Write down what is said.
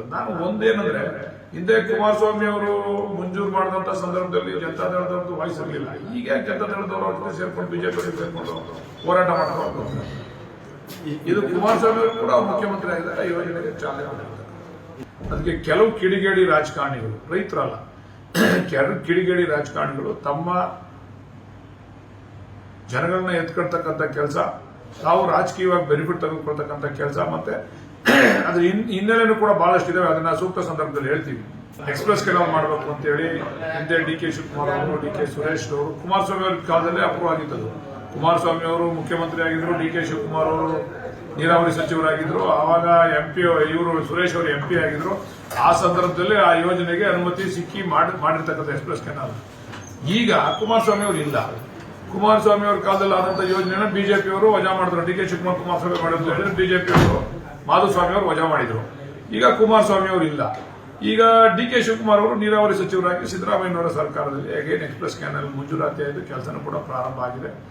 ಅಂತಕ್ಕಂಥದ್ದು ನಾನು ಒಂದೇನಂದ್ರೆ ಹಿಂದೆ ಕುಮಾರಸ್ವಾಮಿ ಅವರು ಮಂಜೂರು ಮಾಡಿದಂತ ಸಂದರ್ಭದಲ್ಲಿ ಜನತಾದಳದವ್ರದ್ದು ವಾಯ್ಸ್ ಇರಲಿಲ್ಲ. ಈಗ ಜನತಾ ದಳದವರು ಅವ್ರ ಸೇರ್ಕೊಂಡು ಬಿಜೆಪಿ ಸೇರ್ಕೊಂಡು ಹೋರಾಟ ಮಾಡ್ಕೊಂಡು ಇದು ಕುಮಾರಸ್ವಾಮಿ ಅವರು ಕೂಡ ಮುಖ್ಯಮಂತ್ರಿ ಆಗಿದ್ದಾರೆ ಯೋಜನೆಗೆ ಚಾಲನೆ ಮಾಡಿರ್ತಾರೆ ಅದಕ್ಕೆ ಕೆಲವು ಕಿಡಿಗೇಡಿ ರಾಜಕಾರಣಿಗಳು, ರೈತರಲ್ಲ, ಕೆಲವು ಕಿಡಿಗೇಡಿ ರಾಜಕಾರಣಿಗಳು ತಮ್ಮ ಜನಗಳನ್ನ ಎತ್ಕೊಳ್ತಕ್ಕಂಥ ಕೆಲಸ, ತಾವು ರಾಜಕೀಯವಾಗಿ ಬೆನಿಫಿಟ್ ತೆಗೆದುಕೊಳ್ತಕ್ಕಂಥ ಕೆಲಸ ಮತ್ತೆ ಅದ್ರ ಹಿನ್- ಹಿನ್ನೆಲೆನೂ ಕೂಡ ಬಹಳಷ್ಟು ಇದಾವೆ ಅದನ್ನ ಸೂಕ್ತ ಸಂದರ್ಭದಲ್ಲಿ ಹೇಳ್ತೀವಿ. ಎಕ್ಸ್ಪ್ರೆಸ್ ಕೆಲವು ಮಾಡಬೇಕು ಅಂತ ಹೇಳಿ ಹಿಂದೆ ಡಿ ಕೆ ಶಿವಕುಮಾರ್ ಅವರು, ಡಿ ಕೆ ಸುರೇಶ್ ಅವರು, ಕುಮಾರಸ್ವಾಮಿ ಅವ್ರ ಕಾಲದಲ್ಲೇ ಅಪ್ರೂವ್ ಆಗಿದ್ದದು ಕುಮಾರಸ್ವಾಮಿ ಅವರು ಮುಖ್ಯಮಂತ್ರಿ ಆಗಿದ್ರು, ಡಿ ಕೆ ಶಿವಕುಮಾರ್ ಅವರು ನೀರಾವರಿ ಸಚಿವರಾಗಿದ್ರು. ಆವಾಗ ಎಂ ಪಿ ಇವರು ಸುರೇಶ್ ಅವರು ಎಂ ಪಿ ಆಗಿದ್ರು. ಆ ಸಂದರ್ಭದಲ್ಲಿ ಆ ಯೋಜನೆಗೆ ಅನುಮತಿ ಸಿಕ್ಕಿ ಮಾಡಿ, ಮಾಡಿರ್ತಕ್ಕಂಥ ಎಕ್ಸ್ಪ್ರೆಸ್ ಕೆನಾಲ್ ಈಗ ಕುಮಾರಸ್ವಾಮಿ ಅವರು ಇಲ್ಲ. ಕುಮಾರಸ್ವಾಮಿ ಅವರ ಕಾಲದಲ್ಲಿ ಆದಂತ ಯೋಜನೆಯನ್ನು ಬಿಜೆಪಿ ಅವರು ವಜಾ ಮಾಡಿದ್ರು. ಡಿ ಕೆ ಶಿವಕುಮಾರ್ ಕುಮಾರಸ್ವಾಮಿ ಮಾಡಿದ್ರು ಹೇಳಿದ್ರೆ ಬಿಜೆಪಿ ಅವರು ಮಾಧುಸ್ವಾಮಿ ಅವರು ವಜಾ ಮಾಡಿದ್ರು. ಈಗ ಕುಮಾರಸ್ವಾಮಿ ಅವರು ಇಲ್ಲ. ಈಗ ಡಿ ಕೆ ಶಿವಕುಮಾರ್ ಅವರು ನೀರಾವರಿ ಸಚಿವರಾಗಿ ಸಿದ್ದರಾಮಯ್ಯನವರ ಸರ್ಕಾರದಲ್ಲಿ ಅಗೇನ್ ಎಕ್ಸ್ಪ್ರೆಸ್ ಕ್ಯಾನಲ್ ಮಂಜೂರಾತಿ ಆಯಿತು ಕೆಲಸನೂ ಕೂಡ ಪ್ರಾರಂಭ ಆಗಿದೆ.